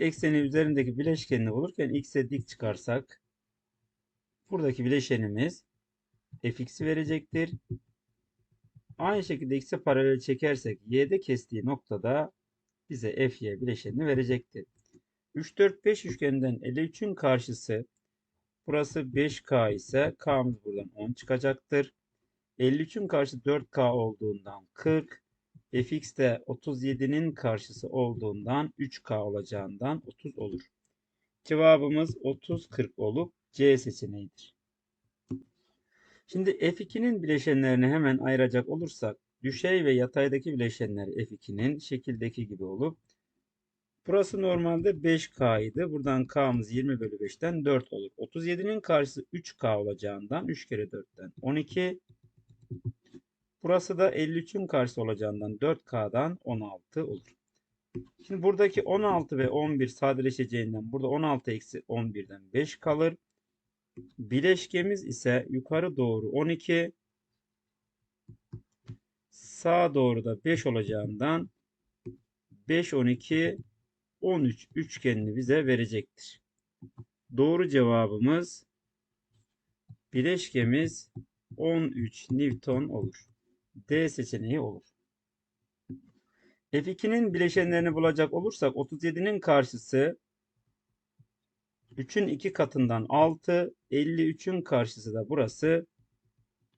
ekseni üzerindeki bileşkenini bulurken x'e dik çıkarsak buradaki bileşenimiz fx'i verecektir. Aynı şekilde x'e paralel çekersek y'de kestiği noktada bize fy bileşenini verecektir. 3, 4, 5 üçgeninden 53'ün karşısı burası 5k ise k'mız buradan 10 çıkacaktır. 53'ün karşısı 4k olduğundan 40. fx de 37'nin karşısı olduğundan 3k olacağından 30 olur. Cevabımız 30, 40 olup C seçeneğidir. Şimdi F2'nin bileşenlerini hemen ayıracak olursak düşey ve yataydaki bileşenler F2'nin şekildeki gibi olup burası normalde 5K idi. Buradan K'mız 20 bölü 5'ten 4 olur. 37'nin karşısı 3K olacağından 3 kere 4'ten 12. Burası da 53'ün karşısı olacağından 4K'dan 16 olur. Şimdi buradaki 16 ve 11 sadeleşeceğinden burada 16 eksi 11'den 5 kalır. Bileşkemiz ise yukarı doğru 12 sağa doğru da 5 olacağından 5 12 13 üçgenini bize verecektir. Doğru cevabımız bileşkemiz 13 Newton olur. D seçeneği olur. F2'nin bileşenlerini bulacak olursak 37'nin karşısı 3'ün 2 katından 6, 53'ün karşısı da burası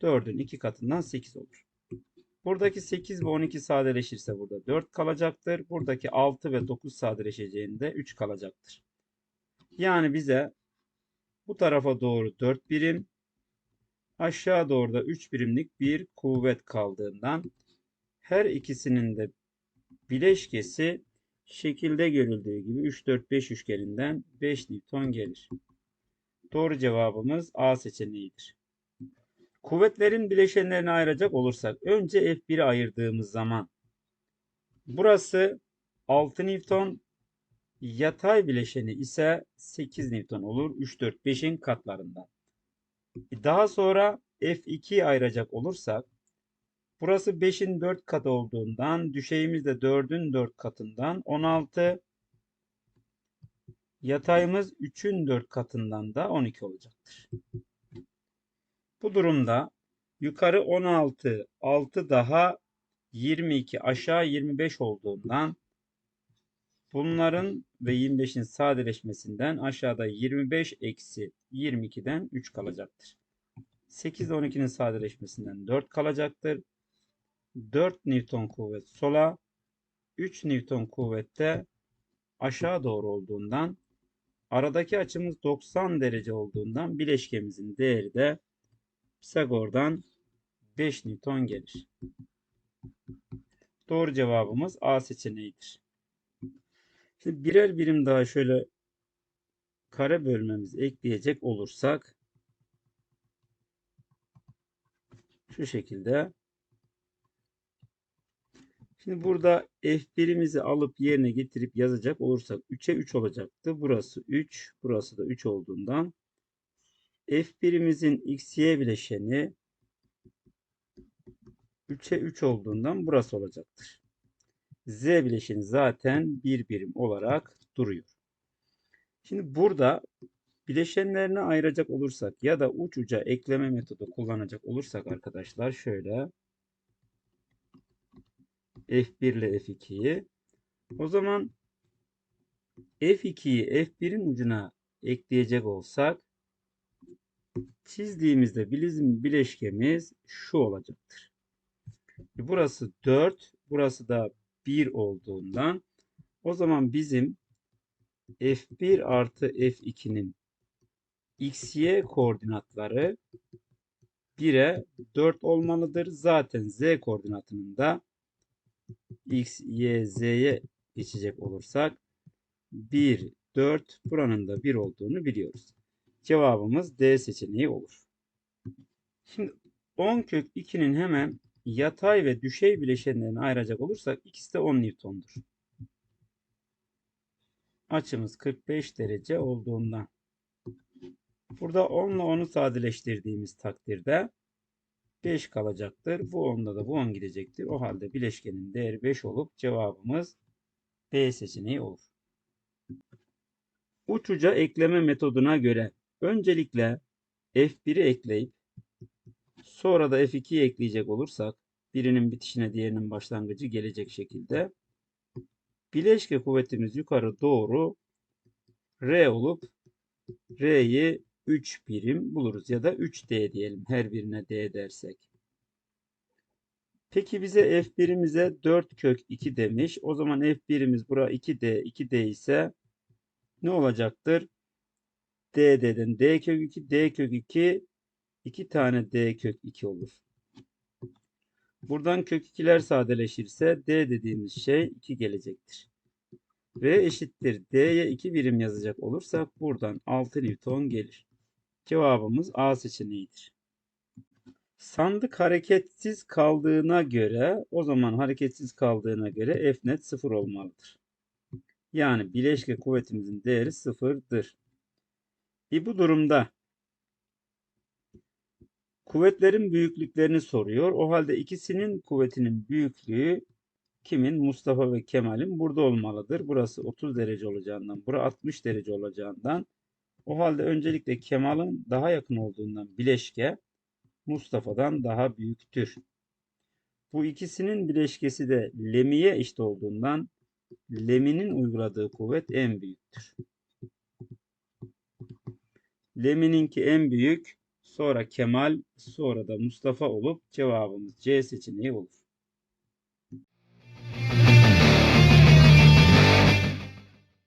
4'ün 2 katından 8 olur. Buradaki 8 ve 12 sadeleşirse burada 4 kalacaktır. Buradaki 6 ve 9 sadeleşeceğinde 3 kalacaktır. Yani bize bu tarafa doğru 4 birim, aşağı doğru da 3 birimlik bir kuvvet kaldığından her ikisinin de bileşkesi şekilde görüldüğü gibi 3, 4, 5 üçgeninden 5 Newton gelir. Doğru cevabımız A seçeneğidir. Kuvvetlerin bileşenlerini ayıracak olursak önce F1'i ayırdığımız zaman burası 6 Newton yatay bileşeni ise 8 Newton olur 3, 4, 5'in katlarından. Daha sonra F2'yi ayıracak olursak Burası 5'in 4 katı olduğundan düşeyimiz de 4'ün 4 katından 16 yatayımız 3'ün 4 katından da 12 olacaktır. Bu durumda yukarı 16 6 daha 22 aşağı 25 olduğundan bunların ve 25'in sadeleşmesinden aşağıda 25 eksi 22'den 3 kalacaktır. 8 ile 12'nin sadeleşmesinden 4 kalacaktır. 4 Newton kuvvet sola, 3 Newton kuvvette aşağı doğru olduğundan aradaki açımız 90 derece olduğundan bileşkemizin değeri de Pisagor'dan 5 Newton gelir. Doğru cevabımız A seçeneğidir. Şimdi birer birim daha şöyle kare bölmemizi ekleyecek olursak şu şekilde Şimdi burada F1'imizi alıp yerine getirip yazacak olursak 3'e 3 olacaktı. Burası 3, burası da 3 olduğundan F1'imizin XY bileşeni 3'e 3 olduğundan burası olacaktır. Z bileşeni zaten bir birim olarak duruyor. Şimdi burada bileşenlerini ayıracak olursak ya da uç uca ekleme metodu kullanacak olursak arkadaşlar şöyle F1 ile F2'yi. O zaman F2'yi F1'in ucuna ekleyecek olsak çizdiğimizde bizim bileşkemiz şu olacaktır. Burası 4, burası da 1 olduğundan o zaman bizim F1 artı F2'nin XY koordinatları 1'e 4 olmalıdır. Zaten Z koordinatının da x, y, z'ye geçecek olursak 1, 4 buranın da 1 olduğunu biliyoruz. Cevabımız D seçeneği olur. Şimdi 10 kök 2'nin hemen yatay ve düşey bileşenlerini ayıracak olursak ikisi de 10 Newton'dur. Açımız 45 derece olduğundan. Burada 10 ile 10'u sadeleştirdiğimiz takdirde 5 kalacaktır. Bu 10'da da bu 10 gidecektir. O halde bileşkenin değeri 5 olup cevabımız B seçeneği olur. Uç uca ekleme metoduna göre öncelikle F1'i ekleyip sonra da F2'yi ekleyecek olursak birinin bitişine diğerinin başlangıcı gelecek şekilde bileşke kuvvetimiz yukarı doğru R olup R'yi 3 birim buluruz ya da 3D diyelim her birine D dersek. Peki bize F1'imize 4 kök 2 demiş. O zaman F1'imiz bura 2D 2D ise ne olacaktır? D dedin. D kök 2 D kök 2 2 tane D kök 2 olur. Buradan kök 2'ler sadeleşirse D dediğimiz şey 2 gelecektir. V eşittir D'ye 2 birim yazacak olursak buradan 6 Newton gelir. Cevabımız A seçeneğidir. Sandık hareketsiz kaldığına göre o zaman hareketsiz kaldığına göre F net 0 olmalıdır. Yani bileşke kuvvetimizin değeri 0'dır. E bu durumda kuvvetlerin büyüklüklerini soruyor. O halde ikisinin kuvvetinin büyüklüğü kimin? Mustafa ve Kemal'in burada olmalıdır. Burası 30 derece olacağından, bura 60 derece olacağından. O halde öncelikle Kemal'in daha yakın olduğundan bileşke Mustafa'dan daha büyüktür. Bu ikisinin bileşkesi de Lemi'ye eşit olduğundan Lemi'nin uyguladığı kuvvet en büyüktür. Lemi'ninki en büyük, sonra Kemal, sonra da Mustafa olup cevabımız C seçeneği olur.